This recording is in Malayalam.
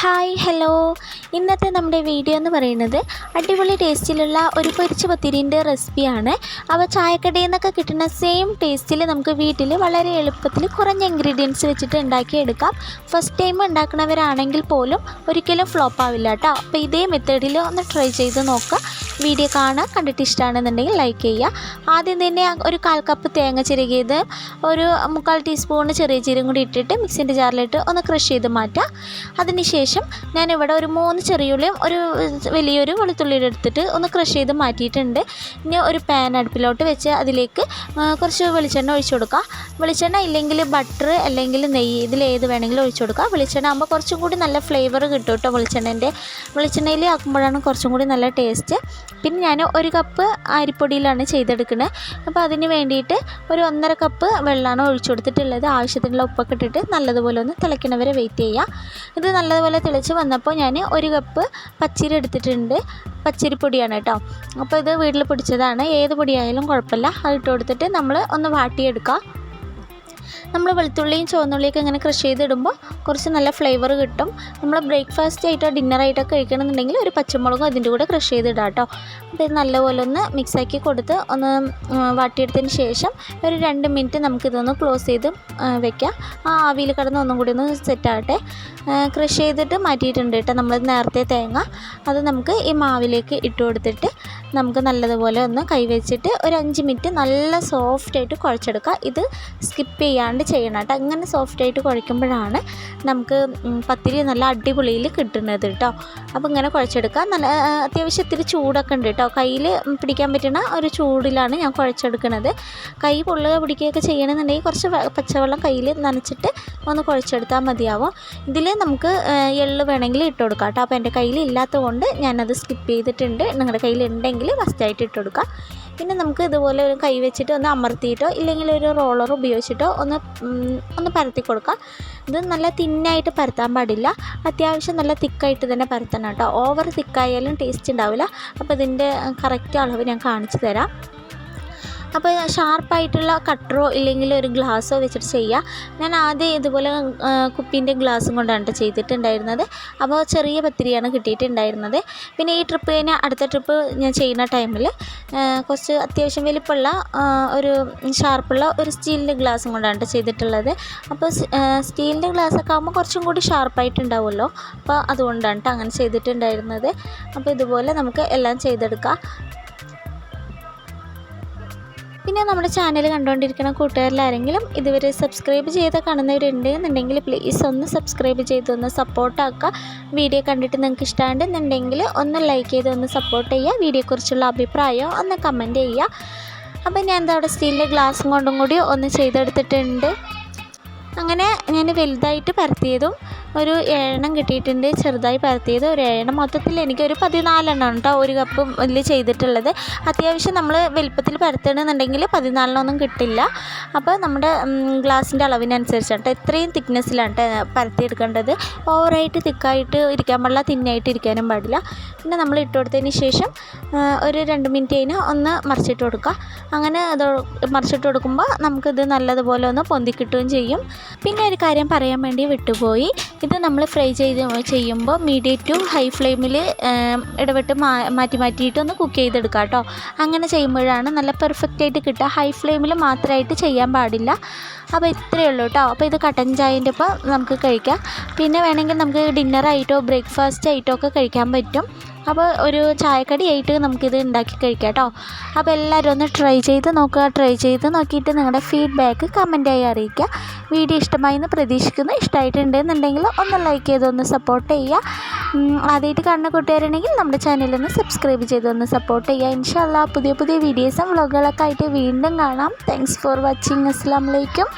Hi hello. ഇന്നത്തെ നമ്മുടെ വീഡിയോ എന്ന് പറയുന്നത് അടിപൊളി ടേസ്റ്റിലുള്ള ഒരു പൊരിച്ച പത്തിരിന്റെ റെസിപ്പിയാണ്. അവ ചായക്കടയിൽ നിന്നൊക്കെ കിട്ടുന്ന സെയിം ടേസ്റ്റിൽ നമുക്ക് വീട്ടിൽ വളരെ എളുപ്പത്തിൽ കുറഞ്ഞ ഇൻഗ്രീഡിയൻസ് വെച്ചിട്ട് ഉണ്ടാക്കിയെടുക്കാം. ഫസ്റ്റ് ടൈം ഉണ്ടാക്കുന്നവരാണെങ്കിൽ പോലും ഒരിക്കലും ഫ്ലോപ്പ് ആവില്ല കേട്ടോ അപ്പോൾ ഇതേ മെത്തേഡിൽ ഒന്ന് ട്രൈ ചെയ്ത് നോക്കുക. വീഡിയോ കാണുക കണ്ടിട്ട് ഇഷ്ടമാണെന്നുണ്ടെങ്കിൽ ലൈക്ക് ചെയ്യുക. ആദ്യം തന്നെ ഒരു കാൽ കപ്പ് തേങ്ങ ചിരകിയത് ഒരു മുക്കാൽ ടീസ്പൂൺ ചെറിയ ജീരകം കൂടി ഇട്ടിട്ട് മിക്സിന്റെ ജാറിലിട്ട് ഒന്ന് ക്രഷ് ചെയ്ത് മാറ്റുക. അതിനുശേഷം ഞാനിവിടെ ഒരു മൂന്ന് ചെറിയുള്ളിയും ഒരു വലിയൊരു വെളുത്തുള്ളിയും എടുത്തിട്ട് ഒന്ന് ക്രഷ് ചെയ്ത് മാറ്റിയിട്ടുണ്ട്. ഇനി ഒരു പാൻ അടുപ്പിലോട്ട് വെച്ച് അതിലേക്ക് കുറച്ച് വെളിച്ചെണ്ണ ഒഴിച്ചു കൊടുക്കുക വെളിച്ചെണ്ണ ഇല്ലെങ്കിൽ ബട്ടർ അല്ലെങ്കിൽ നെയ്യ് ഇതിൽ ഏത് വേണമെങ്കിലും ഒഴിച്ചു കൊടുക്കുക വെളിച്ചെണ്ണ ആകുമ്പോൾ കുറച്ചും കൂടി നല്ല ഫ്ലേവർ കിട്ടും കേട്ടോ വെളിച്ചെണ്ണേന്റെ. വെളിച്ചെണ്ണയിൽ ആക്കുമ്പോഴാണ് കുറച്ചും കൂടി നല്ല ടേസ്റ്റ് പിന്നെ ഞാൻ ഒരു കപ്പ് അരിപ്പൊടിയിലാണ് ചെയ്തെടുക്കുന്നത് അപ്പോൾ അതിന് വേണ്ടിയിട്ട് ഒരു ഒന്നര കപ്പ് വെള്ളമാണ് ഒഴിച്ചു കൊടുത്തിട്ടുള്ളത്. ആവശ്യത്തിനുള്ള ഉപ്പൊക്കെ ഇട്ടിട്ട് നല്ലതുപോലെ ഒന്ന് തിളയ്ക്കണവരെ വെയിറ്റ് ചെയ്യുക ഇത് നല്ലതുപോലെ തിളച്ച് വന്നപ്പോൾ ഞാൻ ഒരു കപ്പ് പച്ചരി എടുത്തിട്ടുണ്ട്. പച്ചരിപ്പൊടിയാണ് കേട്ടോ. അപ്പോൾ ഇത് വീട്ടിൽ പിടിച്ചതാണ്. ഏത് പൊടിയായാലും കുഴപ്പമില്ല. അത് ഇട്ട് കൊടുത്തിട്ട് നമ്മൾ ഒന്ന് വാട്ടിയെടുക്കുക നമ്മൾ വെളുത്തുള്ളിയും ചുവന്നുള്ളിയൊക്കെ ഇങ്ങനെ ക്രഷ് ചെയ്തിടുമ്പോൾ കുറച്ച് നല്ല ഫ്ലേവർ കിട്ടും. നമ്മൾ ബ്രേക്ക്ഫാസ്റ്റ് ആയിട്ടോ ഡിന്നറായിട്ടോ കഴിക്കണമെന്നുണ്ടെങ്കിൽ ഒരു പച്ചമുളകും അതിന്റെ കൂടെ ക്രഷ് ചെയ്തിടാം കേട്ടോ. അപ്പോൾ ഇത് നല്ലപോലെ ഒന്ന് മിക്സാക്കി കൊടുത്ത് ഒന്ന് വാട്ടിയെടുത്തതിന് ശേഷം ഒരു രണ്ട് മിനിറ്റ് നമുക്കിതൊന്ന് ക്ലോസ് ചെയ്ത് വെക്കാം. ആ ആവിയിൽ കിടന്ന് ഒന്നും കൂടി ഒന്ന് സെറ്റാകട്ടെ ക്രഷ് ചെയ്തിട്ട് മാറ്റിയിട്ടുണ്ട് കേട്ടോ. നമ്മൾ നേരത്തെ തേങ്ങ. അത് നമുക്ക് ഈ മാവിലേക്ക് ഇട്ട് കൊടുത്തിട്ട് നമുക്ക് നല്ലതുപോലെ ഒന്ന് കൈവച്ചിട്ട് ഒരു അഞ്ച് മിനിറ്റ് നല്ല സോഫ്റ്റായിട്ട് കുഴച്ചെടുക്കുക. ഇത് സ്കിപ്പ് ചെയ്യാണ്ട് ചെയ്യണം കേട്ടോ. അങ്ങനെ സോഫ്റ്റായിട്ട് കുഴയ്ക്കുമ്പോഴാണ് നമുക്ക് പത്തിരി നല്ല അടിപൊളിയിൽ കിട്ടുന്നത് കേട്ടോ. അപ്പോൾ ഇങ്ങനെ കുഴച്ചെടുക്കുക. നല്ല അത്യാവശ്യം ഇത്തിരി ചൂടൊക്കെ ഉണ്ട് കേട്ടോ. കയ്യിൽ പിടിക്കാൻ പറ്റുന്ന ഒരു ചൂടിലാണ് ഞാൻ കുഴച്ചെടുക്കുന്നത്. കൈ പൊള്ളുക പിടിക്കുകയൊക്കെ ചെയ്യണമെന്നുണ്ടെങ്കിൽ കുറച്ച് പച്ചവെള്ളം കയ്യിൽ നനച്ചിട്ട് ഒന്ന് കുഴച്ചെടുത്താൽ മതിയാവും. ഇതിൽ നമുക്ക് എള്ള് വേണമെങ്കിൽ ഇട്ട് കൊടുക്കാം കേട്ടോ. അപ്പോൾ എന്റെ കയ്യിൽ ഇല്ലാത്തതുകൊണ്ട് ഞാനത് സ്കിപ്പ് ചെയ്തിട്ടുണ്ട്. നിങ്ങളുടെ കയ്യിൽ ഉണ്ടെങ്കിൽ ഫസ്റ്റായിട്ട് ഇട്ട് കൊടുക്കുക. പിന്നെ നമുക്ക് ഇതുപോലെ ഒരു കൈ വെച്ചിട്ട് ഒന്ന് അമർത്തിയിട്ടോ ഇല്ലെങ്കിൽ ഒരു റോളർ ഉപയോഗിച്ചിട്ടോ ഒന്ന് ഒന്ന് പരത്തി കൊടുക്കുക. ഇത് നല്ല തിന്നായിട്ട് പരത്താൻ പാടില്ല. അത്യാവശ്യം നല്ല തിക്കായിട്ട് തന്നെ പരത്തണം കേട്ടോ. ഓവർ തിക്കായാലും ടേസ്റ്റ് ഉണ്ടാവില്ല. അപ്പോൾ ഇതിന്റെ കറക്റ്റ് അളവ് ഞാൻ കാണിച്ചു തരാം. അപ്പോൾ ഷാർപ്പായിട്ടുള്ള കട്ടറോ ഇല്ലെങ്കിൽ ഒരു ഗ്ലാസ്സോ വെച്ചിട്ട് ചെയ്യുക. ഞാൻ ആദ്യം ഇതുപോലെ കുപ്പീന്റെ ഗ്ലാസ്സും കൊണ്ടാണ് ചെയ്തിട്ടുണ്ടായിരുന്നത്. അപ്പോൾ ചെറിയ പത്തിരിയാണ് കിട്ടിയിട്ടുണ്ടായിരുന്നത്. പിന്നെ ഈ ട്രിപ്പ് കഴിഞ്ഞ അടുത്ത ട്രിപ്പ് ഞാൻ ചെയ്യുന്ന ടൈമിൽ കുറച്ച് അത്യാവശ്യം വലിപ്പമുള്ള ഒരു ഷാർപ്പുള്ള ഒരു സ്റ്റീലിന്റെ ഗ്ലാസ്സും കൊണ്ടാണ് ചെയ്തിട്ടുള്ളത്. അപ്പോൾ സ്റ്റീലിന്റെ ഗ്ലാസ്സൊക്കെ ആകുമ്പോൾ കുറച്ചും കൂടി ഷാർപ്പായിട്ടുണ്ടാവുമല്ലോ. അപ്പോൾ അതുകൊണ്ടാണ് അങ്ങനെ ചെയ്തിട്ടുണ്ടായിരുന്നത്. അപ്പോൾ ഇതുപോലെ നമുക്ക് എല്ലാം ചെയ്തെടുക്കാം. പിന്നെ നമ്മുടെ ചാനൽ കണ്ടുകൊണ്ടിരിക്കുന്ന കൂട്ടുകാരിലാരെങ്കിലും ഇതുവരെ സബ്സ്ക്രൈബ് ചെയ്ത് കാണുന്നവരുണ്ട് എന്നുണ്ടെങ്കിൽ പ്ലീസ് ഒന്ന് സബ്സ്ക്രൈബ് ചെയ്ത് ഒന്ന് സപ്പോർട്ടാക്കുക വീഡിയോ കണ്ടിട്ട് നിങ്ങൾക്ക് ഇഷ്ടമുണ്ടെന്നുണ്ടെങ്കിൽ ഒന്ന് ലൈക്ക് ചെയ്ത് ഒന്ന് സപ്പോർട്ട് ചെയ്യുക വീഡിയോയെക്കുറിച്ചുള്ള അഭിപ്രായം ഒന്ന് കമന്റ് ചെയ്യുക. അപ്പം ഞാൻ എന്താ അവിടെ സ്റ്റീലിന്റെ ഗ്ലാസ്സും കൊണ്ടും കൂടി ഒന്ന് ചെയ്തെടുത്തിട്ടുണ്ട്. അങ്ങനെ ഞാൻ വലുതായിട്ട് പരത്തിയതും ഒരു ഏഴെണ്ണം കിട്ടിയിട്ടുണ്ട്. ചെറുതായി പരത്തിയത് ഒരു ഏഴെണ്ണം. മൊത്തത്തിൽ എനിക്കൊരു പതിനാലെണ്ണം കേട്ടോ ഒരു കപ്പ് ഇതിൽ ചെയ്തിട്ടുള്ളത്. അത്യാവശ്യം നമ്മൾ വലിപ്പത്തിൽ പരത്തണമെന്നുണ്ടെങ്കിൽ പതിനാലിനൊന്നും കിട്ടില്ല. അപ്പോൾ നമ്മുടെ ഗ്ലാസിന്റെ അളവിനനുസരിച്ചാണ് ഇത്രയും തിക്നെസ്സിലാണ് പരത്തിയെടുക്കേണ്ടത്. ഓവറായിട്ട് തിക്കായിട്ട് ഇരിക്കാൻ പാടില്ല തിന്നായിട്ട് ഇരിക്കാനും പാടില്ല. പിന്നെ നമ്മൾ ഇട്ട് കൊടുത്തതിന് ശേഷം ഒരു രണ്ട് മിനിറ്റ് കഴിഞ്ഞ് ഒന്ന് മറിച്ചിട്ട് കൊടുക്കുക. അങ്ങനെ അത് മറിച്ചിട്ട് കൊടുക്കുമ്പോൾ നമുക്കിത് നല്ലതുപോലെ ഒന്ന് പൊന്തി കിട്ടുകയും ചെയ്യും. പിന്നെ ഒരു കാര്യം പറയാൻ വേണ്ടി വിട്ടുപോയി. ഇത് നമ്മൾ ഫ്രൈ ചെയ്ത് ചെയ്യുമ്പോൾ മീഡിയം ടു ഹൈ ഫ്ലെയിമിൽ ഇടവിട്ട് മാറ്റി മാറ്റിയിട്ട് ഒന്ന് കുക്ക് ചെയ്തെടുക്കുക കേട്ടോ. അങ്ങനെ ചെയ്യുമ്പോഴാണ് നല്ല പെർഫെക്റ്റ് ആയിട്ട് കിട്ടുക. ഹൈ ഫ്ലെയിമിൽ മാത്രമായിട്ട് ചെയ്യാൻ പാടില്ല. അപ്പോൾ ഇത്രയേ ഉള്ളൂ കേട്ടോ. അപ്പോൾ ഇത് കട്ടൻ ചായന്റെ ഒപ്പം നമുക്ക് കഴിക്കാം. പിന്നെ വേണമെങ്കിൽ നമുക്ക് ഡിന്നറായിട്ടോ ബ്രേക്ക്ഫാസ്റ്റ് ആയിട്ടോ ഒക്കെ കഴിക്കാൻ പറ്റും. അപ്പോൾ ഒരു ചായക്കടി ആയിട്ട് നമുക്കിത് ഉണ്ടാക്കി കഴിക്കാം കേട്ടോ അപ്പോൾ എല്ലാവരും ഒന്ന് ട്രൈ ചെയ്ത് നോക്കുക. ട്രൈ ചെയ്ത് നോക്കിയിട്ട് നിങ്ങളുടെ ഫീഡ്ബാക്ക് കമന്റായി അറിയിക്കുക. വീഡിയോ ഇഷ്ടമായി എന്ന് പ്രതീക്ഷിക്കുന്നു. ഇഷ്ടമായിട്ടുണ്ടെന്നുണ്ടെങ്കിൽ ഒന്ന് ലൈക്ക് ചെയ്ത് ഒന്ന് സപ്പോർട്ട് ചെയ്യുക. ആദ്യമായിട്ട് കാണുന്ന കൂട്ടുകാരുണ്ടെങ്കിൽ നമ്മുടെ ചാനലൊന്ന് സബ്സ്ക്രൈബ് ചെയ്ത് ഒന്ന് സപ്പോർട്ട് ചെയ്യുക. ഇൻഷാല്ല പുതിയ പുതിയ വീഡിയോസും വ്ളോഗുകളൊക്കെ ആയിട്ട് വീണ്ടും കാണാം. താങ്ക്സ് ഫോർ വാച്ചിങ് അസ്സാം വലൈക്കും